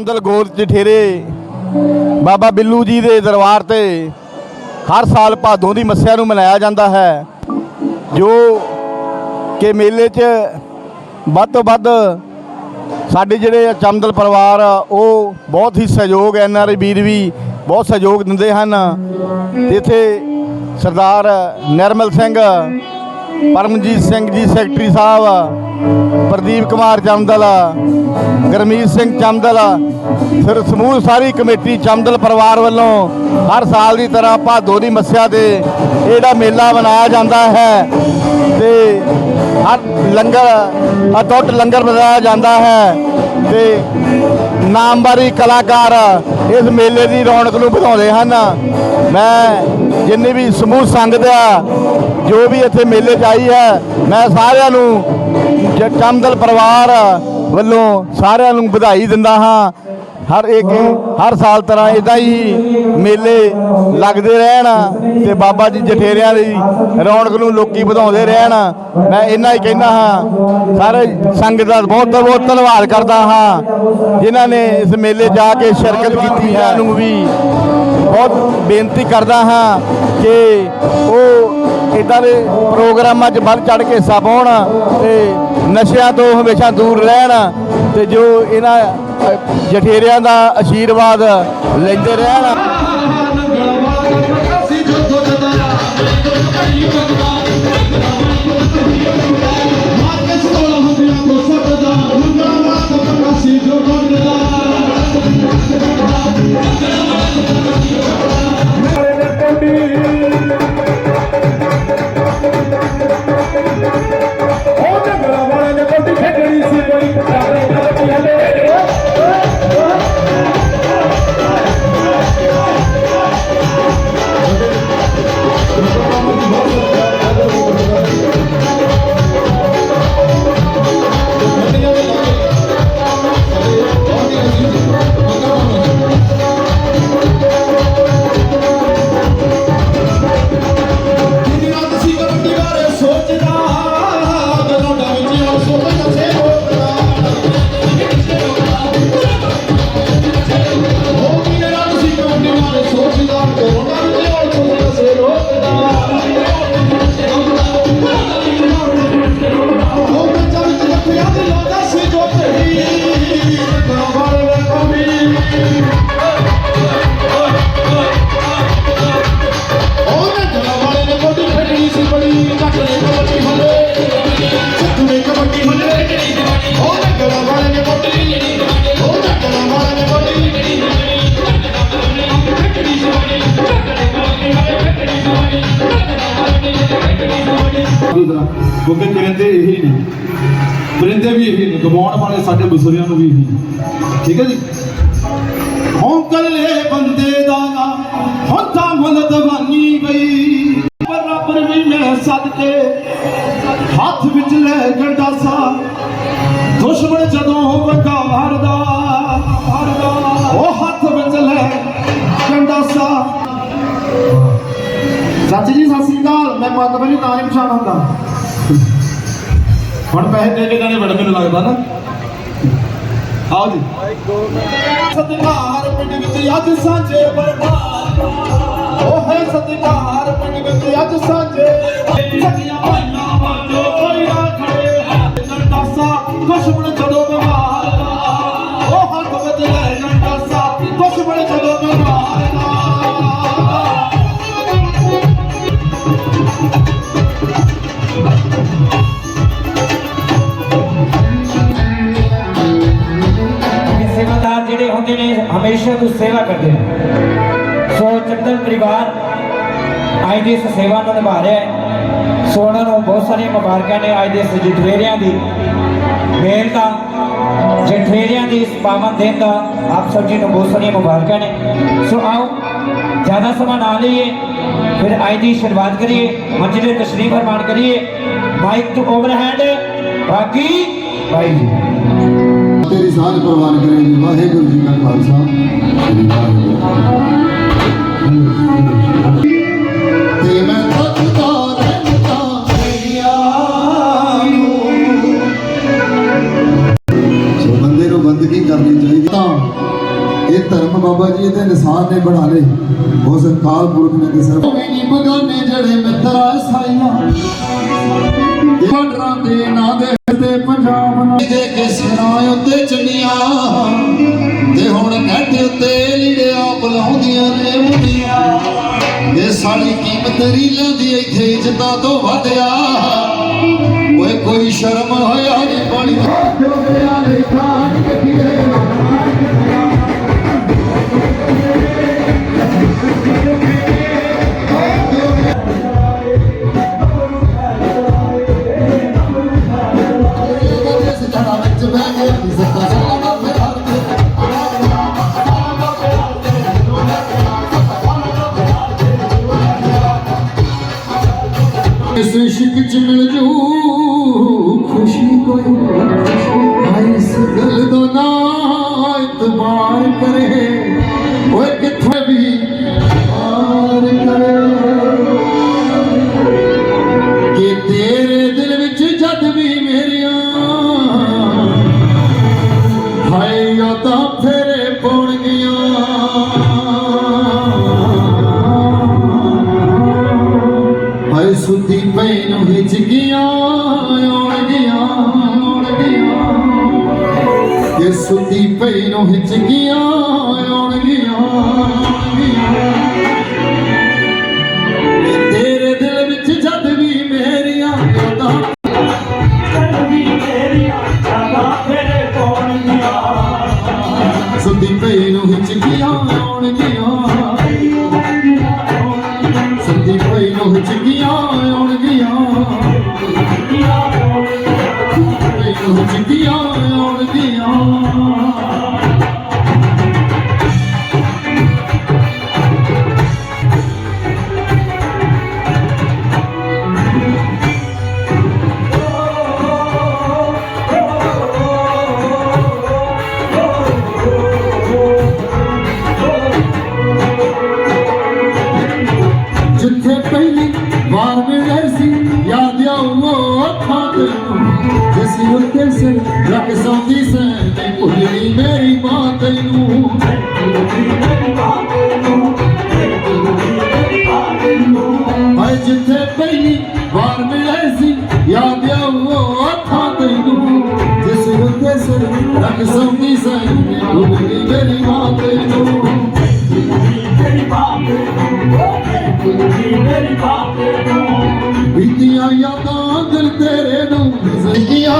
ਚਮਦਲ ਗੋਦ ਜਠੇਰੇ ਬਾਬਾ ਬਿੱਲੂ ਜੀ ਦੇ ਦਰਬਾਰ ਤੇ ਹਰ ਸਾਲ ਭਾਦੋਂ ਦੀ ਮੱਸਿਆ ਨੂੰ ਮਨਾਇਆ ਜਾਂਦਾ ਹੈ, ਜੋ ਕਿ ਮੇਲੇ 'ਚ ਵੱਧ ਤੋਂ ਵੱਧ ਸਾਡੇ ਜਿਹੜੇ ਚਮਦਲ ਪਰਿਵਾਰ ਉਹ ਬਹੁਤ ਹੀ ਸਹਿਯੋਗ ਐਨ ਆਰ ਆਈ ਵੀਰ ਵੀ ਬਹੁਤ ਸਹਿਯੋਗ ਦਿੰਦੇ ਹਨ। ਇੱਥੇ ਸਰਦਾਰ ਨਿਰਮਲ ਸਿੰਘ, ਪਰਮਜੀਤ ਸਿੰਘ ਜੀ, ਸੈਕਟਰੀ ਸਾਹਿਬ ਪ੍ਰਦੀਪ ਕੁਮਾਰ ਚੰਦਲ, ਗਰਮੀਤ ਸਿੰਘ ਚੰਦਲ, ਫਿਰ ਸਮੂਹ ਸਾਰੀ ਕਮੇਟੀ ਚੰਦਲ ਪਰਿਵਾਰ ਵੱਲੋਂ ਹਰ ਸਾਲ ਦੀ ਤਰ੍ਹਾਂ ਭਾਦੋ ਦੀ ਮੱਸਿਆ ਤੇ ਇਹ ਮੇਲਾ ਮਨਾਇਆ ਜਾਂਦਾ ਹੈ ਤੇ ਹਰ ਲੰਗਰ ਅਟੁੱਟ ਲੰਗਰ ਮਨਾਇਆ ਜਾਂਦਾ ਹੈ। ਤੇ ਨਾਮਵਾਰੀ ਕਲਾਕਾਰ ਇਸ ਮੇਲੇ ਦੀ ਰੌਣਕ ਨੂੰ ਵਧਾਉਂਦੇ ਹਨ। ਮੈਂ ਜਿੰਨੀ ਵੀ ਸਮੂਹ ਸੰਗਤ ਆ, ਜੋ ਵੀ ਇੱਥੇ ਮੇਲੇ 'ਚ ਆਈ ਹੈ, ਮੈਂ ਸਾਰਿਆਂ ਨੂੰ ਜ- ਪਰਿਵਾਰ ਵੱਲੋਂ ਸਾਰਿਆਂ ਨੂੰ ਵਧਾਈ ਦਿੰਦਾ ਹਾਂ। ਹਰ ਇੱਕ ਹਰ ਸਾਲ ਤਰ੍ਹਾਂ ਇਦਾਂ ਹੀ ਮੇਲੇ ਲੱਗਦੇ ਰਹਿਣ ਤੇ ਬਾਬਾ ਜੀ ਜਠੇਰਿਆਂ ਦੀ ਰੌਣਕ ਨੂੰ ਲੋਕੀ ਵਧਾਉਂਦੇ ਰਹਿਣ। ਮੈਂ ਇੰਨਾ ਹੀ ਕਹਿੰਦਾ ਹਾਂ, ਸਾਰੇ ਸੰਗਤ ਦਾ ਬਹੁਤ ਬਹੁਤ ਧੰਨਵਾਦ ਕਰਦਾ ਹਾਂ, ਜਿਨ੍ਹਾਂ ਨੇ ਇਸ ਮੇਲੇ ਜਾ ਕੇ ਸ਼ਿਰਕਤ ਕੀਤੀ ਹੈ। ਨੂੰ ਵੀ ਬਹੁਤ ਬੇਨਤੀ ਕਰਦਾ ਹਾਂ ਕਿ ਉਹ ਇਦਾਂ ਦੇ ਪ੍ਰੋਗਰਾਮਾਂ 'ਚ ਵੱਧ ਚੜ ਕੇ ਹਿੱਸਾ ਪਾਉਣ ਤੇ ਨਸ਼ਿਆਂ ਤੋਂ ਹਮੇਸ਼ਾ ਦੂਰ ਰਹਿਣ ਤੇ ਜੋ ਇਹਨਾਂ ਜਠੇਰਿਆਂ ਦਾ ਆਸ਼ੀਰਵਾਦ ਲੈਂਦੇ ਰਹਿਣ ਕਿਉਂਕਿ ਕਰਿੰਦੇ ਇਹੀ ਨੇ। ਕਰਿੰਦੇ ਵੀ ਇਹੀ ਨੇ, ਗਵਾਉਣ ਵਾਲੇ ਸਾਡੇ ਬਜ਼ੁਰਗਾਂ ਨੂੰ ਵੀ ਇਹੀ ਠੀਕ ਹੈ ਜੀ? ਹੋਂ ਕੱਲੇ ਬੰਦੇ ਦਾ ਨਾ ਹੁੰਦਾ ਮਨ ਦਵਾਨੀ ਚਾਚੀ ਜੀ ਸਤਿ ਸ੍ਰੀ ਅਕਾਲ। ਮੈਂ ਮੱਤ ਬਣੀ ਤਾਂ ਨਹੀਂ ਪਛਾਣ ਹੁੰਦਾ। ਹੁਣ ਪੈਸੇ ਦੇ ਕੇ ਜਾਣੇ ਬੜ, ਮੈਨੂੰ ਲੱਗਦਾ ਨਾ। ਆਓ ਜੀ। ਸਤਿਕਾਰ ਪਿੰਡ ਵਿੱਚ ਅੱਜ ਸਾਂਝੇ ਬਰਬਾਦ ਉਹ ਹੈ ਸਤਿਕਾਰ ਪਿੰਡ ਵਿੱਚ ਅੱਜ ਸਾਂਝੇ। ਸੱਜੀਆਂ ਭਾਈਆਂ ਵਾਂਝੋ ਹਮੇਸ਼ਾ ਤੋਂ ਸੇਵਾ ਕਰਦੇ ਨੇ ਸੋ ਚੰਦਨ ਪਰਿਵਾਰ, ਅੱਜ ਦੀ ਇਸ ਸੇਵਾ ਨੂੰ ਨਿਭਾ ਰਿਹਾ ਹੈ। ਸੋ ਉਹਨਾਂ ਨੂੰ ਬਹੁਤ ਸਾਰੀਆਂ ਮੁਬਾਰਕਾਂ ਨੇ ਅੱਜ ਦੇ ਇਸ ਜਠਵੇਰਿਆਂ ਦੀ। ਮੇਲ ਦਾ ਜਠਵੇਰਿਆਂ ਦੀ ਇਸ ਪਾਵਨ ਦਿਨ ਦਾ, ਆਪ ਸਭ ਜੀ ਨੂੰ ਬਹੁਤ ਸਾਰੀਆਂ ਮੁਬਾਰਕਾਂ ਨੇ। ਸੋ ਆਓ, ਜ਼ਿਆਦਾ ਸਮਾਂ ਨਾ ਲਈਏ, ਫਿਰ ਅੱਜ ਦੀ ਸ਼ੁਰੂਆਤ ਕਰੀਏ ਮੰਚ ਦੇ ਤਸ਼ਰੀਫ ਫਰਮਾਨ ਕਰੀਏ। ਮਾਈਕ ਟੂ ਓਵਰ ਓਵਰਹੈਂਡ ਬਾਕੀ ਭਾਈ ਜੀ। ਤੇਰੀ ਸਾਂਝ ਪ੍ਰਵਾਨ ਕਰੇ ਜੀ। ਵਾਹਿਗੁਰੂ ਜੀ ਕਾ ਖਾਲਸਾ। ਸ੍ਰੀ ਵਾਹਿਗੁਰੂ ਤੇ ਮੈਂ ਥੱਕਦਾ ਰਹਿੰਦਾ ਮੇਰੀਆਂ ਸੋ ਬੰਦੇ ਨੂੰ ਬੰਦਗੀ ਕਰਨੀ ਚਾਹੀਦੀ? ਤਾਂ ਇਹ ਧਰਮ ਬਾਬਾ ਜੀ ਦੇ ਨਿਸ਼ਾਨ ਨੇ ਬਣਾ ਲਏ। ਉਸ ਕਾਲ ਪੁਰਖ ਨੇ ਕਿਸੇ ਵੀ ਨਹੀਂ ਬਗਾਨੇ ਜਿਹੜੇ ਮਿੱਤਰਾ ਸਾਈਆਂ ਬਾਰਡਰਾਂ ਦੇ ਨਾਂ ਦੇ ਤੇ ਪੰਜਾਬ ਨਾਲ ਦੇ ਕੇ ਸਿਰਾਂ ਉੱਤੇ ਚੰਨੀਆਂ ਤੇ ਹੁਣ ਘਾਟੇ ਉੱਤੇ ਲੀੜਿਆ ਬੁਲਾਉਂਦੀਆਂ ਨੇ ਮੁੰਡੀਆਂ। ਇਹ ਸਾਡੀ ਕੀਮਤ ਰੀਲਾਂ ਦੀ ਇੱਥੇ ਇੱਜ਼ਤਾਂ ਤੋਂ ਵਧਿਆ ਇਸ ਦਿਲ ਦਾ ਨਾ ਇਤਬਾਰ ਕਰੇ। ਓਏ ਕਿੱਥੇ ਵੀ ਆਰ ਕਰੇ। ਕਿ ਤੇਰੇ ਦਿਲ ਵਿੱਚ ਜਦ ਵੀ ਮੇਰੀਆਂ ਹਾਏ ਯਾਦਾਂ ਫੇਰੇ ਪਾਉਣਗੀਆਂ। ਕਿ ਸੁੱਤੀ ਪਈ ਨੂੰ ਹਿਚਕੀਆਂ ਆਉਣਗੀਆਂ ਆਉਣਗੀਆਂ ਤੇਰੇ ਦਿਲ ਵਿੱਚ ਜਦ ਵੀ ਮੇਰੀਆਂ ਯਾਦਾਂ ਸੁੱਤੀ ਪਈ ਨੂੰ ਹਿਚਕੀਆਂ ਆਉਣਗੀਆਂ ਸੁੱਤੀ ਪਈ ਨੂੰ ਹਿਚਕੀਆਂ ਆਉਣਗੀਆਂ ਪਈ ਨੂੰ ਹਿਚਕੀਆਂ ਆਉਣਗੀਆਂ ਜਿੱਥੇ ਪਹਿਲੀ ਵਾਰ ਮਿਲੇ ਸੀ ਯਾਦ ਆਉ ਉਹ ਅੱਖਾਂ ਤੈਨੂੰ ਨਹੀਂ ਮੇਰੀ ਮਾਂ ਤੈਨੂੰ ਹਾਏ ਜਿੱਥੇ ਪਹਿਲੀ ਵਾਰ ਮਿਲੇ ਸੀ, ਯਾਦ ਆਉ ਅੱਖਾਂ ਤੈਨੂੰ। ਜਿਸ ਉੱਤੇ ਸਿਰ ਰੱਖ ਸੌਂਦੀ ਸੈਂ ਨਹੀਂ ਮੇਰੀ ਮਾਂ ਤੈਨੂੰ ਬੀਤੀਆਂ ਯਾਦਾਂ ਦਿਲ ਤੇਰੇ ਨੂੰ ਜ਼ਿੰਦਗੀਆਂ